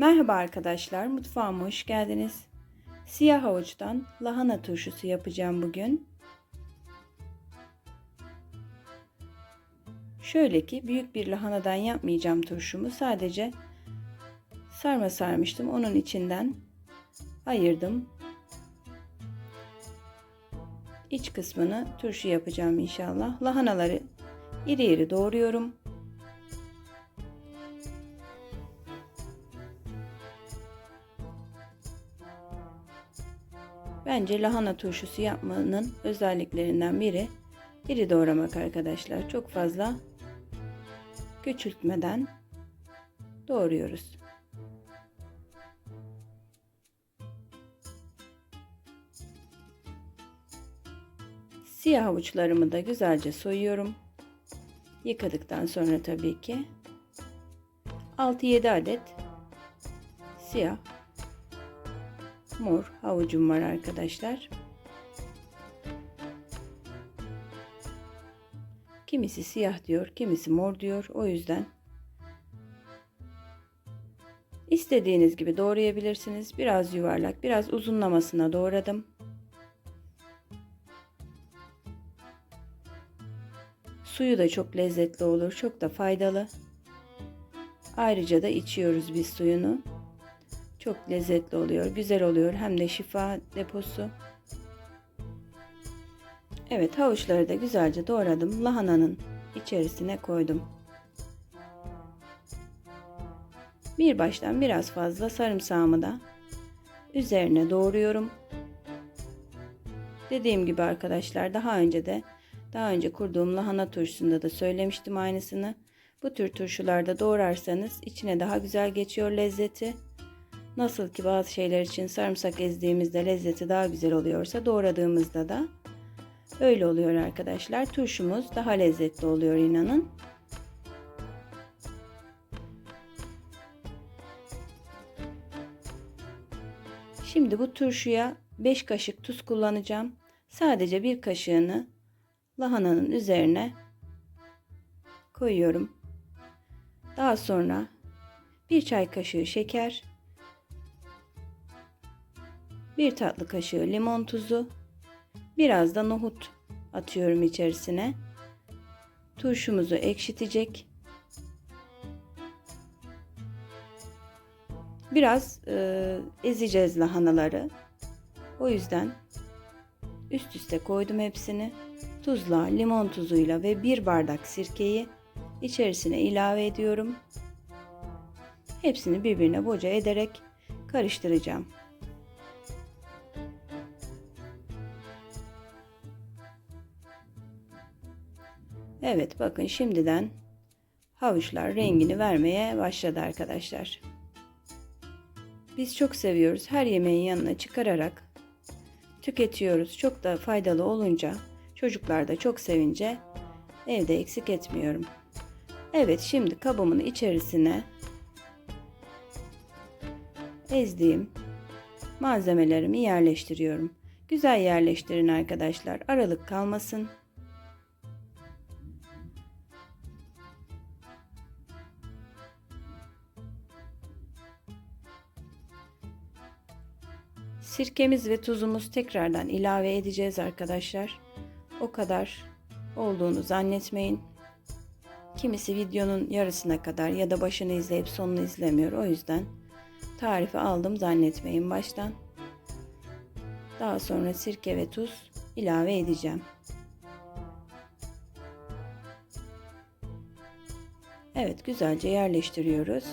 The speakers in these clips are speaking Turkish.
Merhaba arkadaşlar, mutfağıma hoş geldiniz. Siyah havuçtan lahana turşusu yapacağım bugün. Şöyle ki büyük bir lahanadan yapmayacağım turşumu. Sadece sarma sarmıştım. Onun içinden ayırdım. İç kısmını turşu yapacağım inşallah. Lahanaları iri iri doğruyorum. Bence lahana turşusu yapmanın özelliklerinden biri iri doğramak arkadaşlar. Çok fazla küçültmeden doğruyoruz. Siyah havuçlarımı da güzelce soyuyorum. Yıkadıktan sonra tabii ki 6-7 adet siyah mor havucum var arkadaşlar. Kimisi siyah diyor, kimisi mor diyor. O yüzden istediğiniz gibi doğrayabilirsiniz. Biraz yuvarlak, biraz uzunlamasına doğradım. Suyu da çok lezzetli olur, çok da faydalı. Ayrıca da içiyoruz biz suyunu. Çok lezzetli oluyor, güzel oluyor. Hem de şifa deposu. Evet havuçları da güzelce doğradım. Lahananın içerisine koydum. Bir baştan biraz fazla sarımsağımı da üzerine doğruyorum. Dediğim gibi arkadaşlar daha önce de daha önce kurduğum lahana turşusunda da söylemiştim aynısını. Bu tür turşularda doğrarsanız içine daha güzel geçiyor lezzeti. Nasıl ki bazı şeyler için sarımsak ezdiğimizde lezzeti daha güzel oluyorsa doğradığımızda da öyle oluyor arkadaşlar. Turşumuz daha lezzetli oluyor inanın. Şimdi bu turşuya 5 kaşık tuz kullanacağım. Sadece bir kaşığını lahananın üzerine koyuyorum. Daha sonra bir çay kaşığı şeker, bir tatlı kaşığı limon tuzu, biraz da nohut atıyorum içerisine. Turşumuzu ekşitecek. Biraz e, ezeceğiz lahanaları. O yüzden üst üste koydum hepsini. Tuzla, limon tuzuyla ve bir bardak sirkeyi içerisine ilave ediyorum. Hepsini birbirine boca ederek karıştıracağım. Evet bakın şimdiden havuçlar rengini vermeye başladı arkadaşlar. Biz çok seviyoruz. Her yemeğin yanına çıkararak tüketiyoruz. Çok da faydalı olunca çocuklar da çok sevince evde eksik etmiyorum. Evet şimdi kabımın içerisine ezdiğim malzemelerimi yerleştiriyorum. Güzel yerleştirin arkadaşlar. Aralık kalmasın. Sirkemiz ve tuzumuz tekrardan ilave edeceğiz arkadaşlar. O kadar olduğunu zannetmeyin. Kimisi videonun yarısına kadar ya da başını izleyip sonunu izlemiyor. O yüzden tarifi aldım zannetmeyin baştan. Daha sonra sirke ve tuz ilave edeceğim. Evet güzelce yerleştiriyoruz.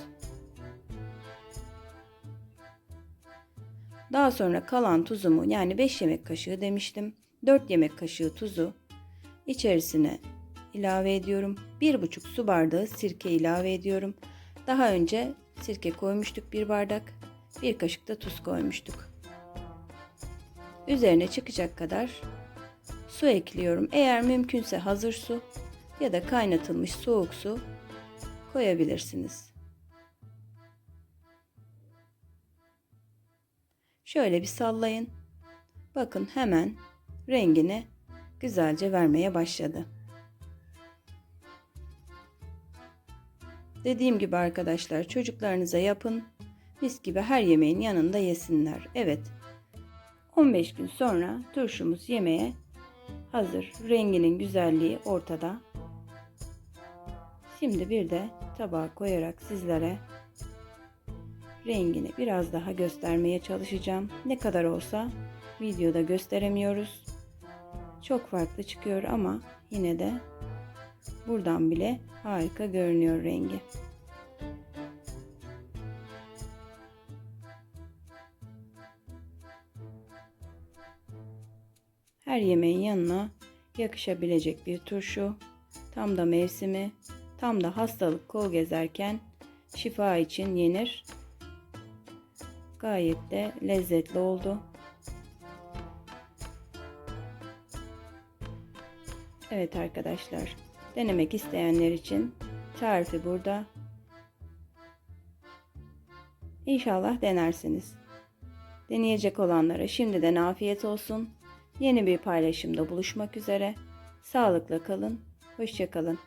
Daha sonra kalan tuzumu yani 5 yemek kaşığı demiştim. 4 yemek kaşığı tuzu içerisine ilave ediyorum. 1,5 su bardağı sirke ilave ediyorum. Daha önce sirke koymuştuk bir bardak. Bir kaşık da tuz koymuştuk. Üzerine çıkacak kadar su ekliyorum. Eğer mümkünse hazır su ya da kaynatılmış soğuk su koyabilirsiniz. Şöyle bir sallayın. Bakın hemen rengini güzelce vermeye başladı. Dediğim gibi arkadaşlar çocuklarınıza yapın. Mis gibi her yemeğin yanında yesinler. Evet. 15 gün sonra turşumuz yemeğe hazır. Renginin güzelliği ortada. Şimdi bir de tabağa koyarak sizlere rengini biraz daha göstermeye çalışacağım. Ne kadar olsa videoda gösteremiyoruz. Çok farklı çıkıyor ama yine de buradan bile harika görünüyor rengi. Her yemeğin yanına yakışabilecek bir turşu. Tam da mevsimi, tam da hastalık kol gezerken şifa için yenir. Gayet de lezzetli oldu. Evet arkadaşlar, denemek isteyenler için tarifi burada. İnşallah denersiniz. Deneyecek olanlara şimdiden afiyet olsun. Yeni bir paylaşımda buluşmak üzere. Sağlıkla kalın, hoşça kalın.